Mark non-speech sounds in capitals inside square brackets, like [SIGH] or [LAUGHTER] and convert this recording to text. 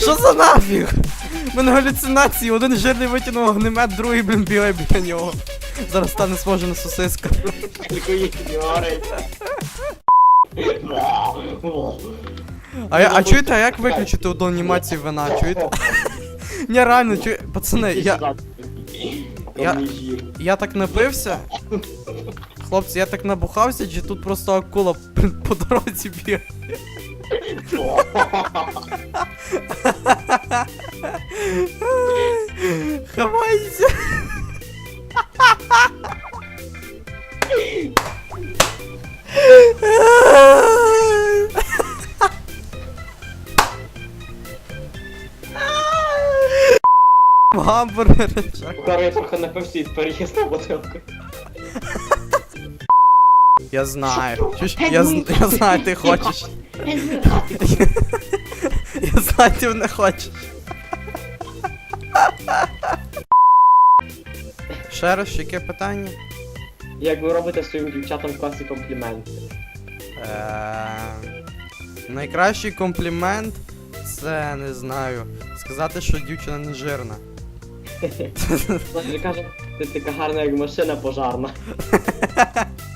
Що за нафіг? У мене галюцинації, один жирний витягнув огнемет, другий, блін, бігає біля нього. Зараз стане схоже на сосиска. А, а чуєте, а як виключити одну анімацію вина, чуєте? Ні, реально, чу... пацани, я, Я- я так напився. Хлопці, я так набухався, чи тут просто акула [LAUGHS] по дорозі бігає? [LAUGHS] Хавайся! Гамбургер. Скоро я трохи напився і переїзд на бутилку. Я знаю. Чуєш, Я, я знаю, ти хочеш. Я знаю, ти не хочеш. Ще раз, яке питання? Як ви робите своїм дівчатам в класі компліменти? Е, Найкращий комплімент це не знаю. Сказати, що дівчина не жирна. Знаєш, каже, ти така гарна, як машина пожарна. [LAUGHS]